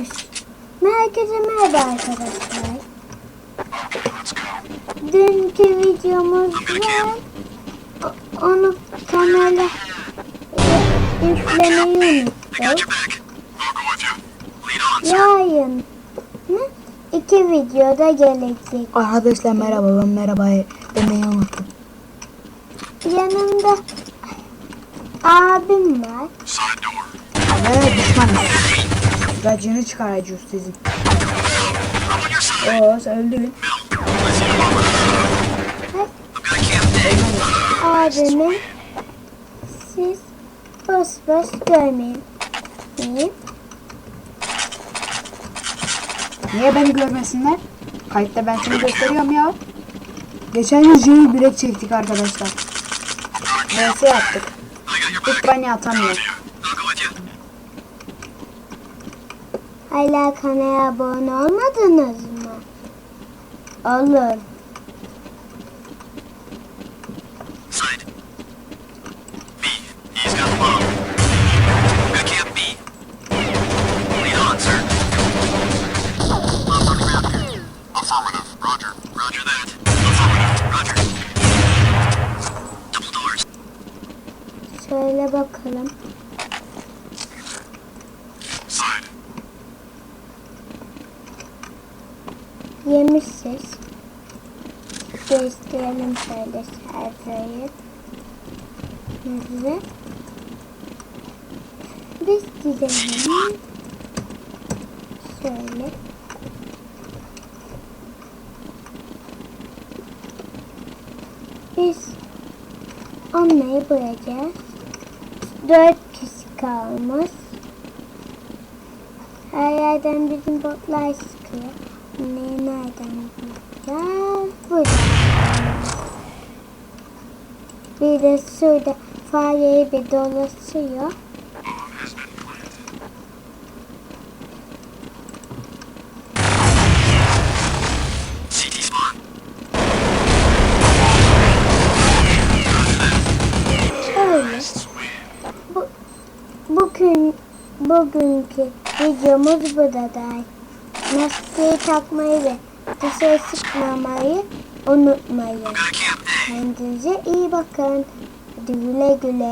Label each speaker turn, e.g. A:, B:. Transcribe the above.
A: Herkese merhaba arkadaşlar. Dünkü videomuz var. O- Onu kanala yüklemeyi unuttuk. Yarın iki videoda gelecek.
B: Arkadaşlar merhaba ben merhaba demeyi unuttum.
A: Yanımda abim var.
B: Ve düşmanım. Gacını çıkaracağız sizin. Oo sen öldün.
A: Abimi siz boş boş görmeyin. İyi.
B: Niye beni görmesinler? Kayıtta ben seni gösteriyorum ya. Geçen yıl J'yi bilek çektik arkadaşlar. VS yaptık. Hiç bani atamıyor.
A: Hala kanala abone olmadınız mı? Olur.
C: Side. B.
A: Yemişsiz. Gösterelim şöyle sayfayı. Hızlı. Biz gidelim. Şöyle. Biz onları bulacağız. Dört kişi kalmış. Her yerden bizim botlar sıkıyor. Ne nereden bulacağız? Burada. Bir de şurada fareyi bir dolaşıyor. Bu, bugün bugünkü videomuz burada da. Maskeyi takmayı ve dışarı çıkmamayı unutmayın. Kendinize iyi bakın. Hadi güle güle.